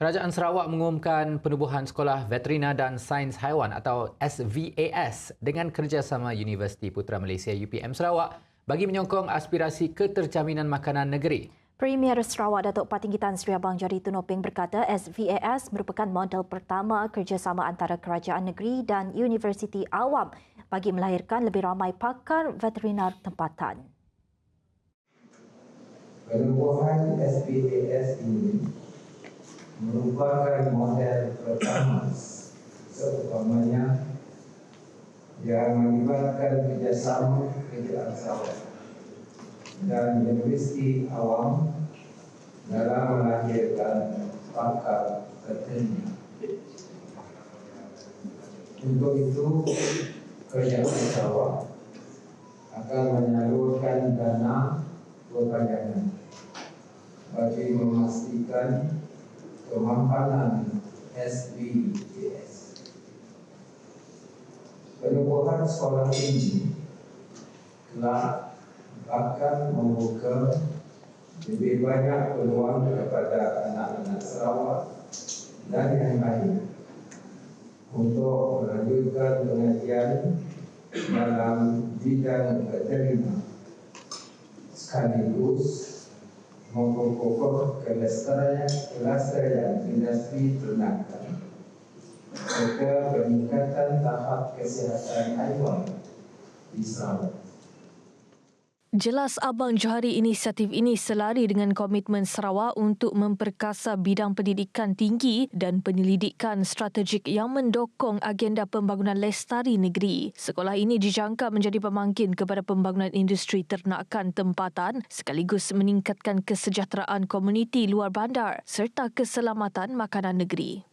Kerajaan Sarawak mengumumkan penubuhan Sekolah Veterina dan Sains Haiwan atau SVAS dengan kerjasama Universiti Putra Malaysia UPM Sarawak bagi menyokong aspirasi keterjaminan makanan negeri. Premier Sarawak Datuk Patinggi Tan Sri Abang Jari Tunoping berkata SVAS merupakan model pertama kerjasama antara kerajaan negeri dan universiti awam bagi melahirkan lebih ramai pakar veterinar tempatan. Penubuhan SVAS ini merupakan model pertama seumpamanya yang melibatkan kerjasama kerajaan Sarawak dan universiti awam dalam melahirkan pakar veteriner. Untuk itu, kerajaan Sarawak akan menyalurkan dana berpanjangan bagi memastikan kemampanan SBJS. Penubuhan sekolah ini telah akan membuka lebih banyak peluang kepada anak-anak Sarawak dan yang lain untuk melanjutkan pengajian dalam bidang veterina sekaligus memperkokoh kelestarian, kelestarian industri ternakan serta peningkatan tahap kesihatan haiwan di Sarawak. Jelas Abang Johari inisiatif ini selari dengan komitmen Sarawak untuk memperkasa bidang pendidikan tinggi dan penyelidikan strategik yang mendokong agenda pembangunan lestari negeri. Sekolah ini dijangka menjadi pemangkin kepada pembangunan industri ternakan tempatan sekaligus meningkatkan kesejahteraan komuniti luar bandar serta keselamatan makanan negeri.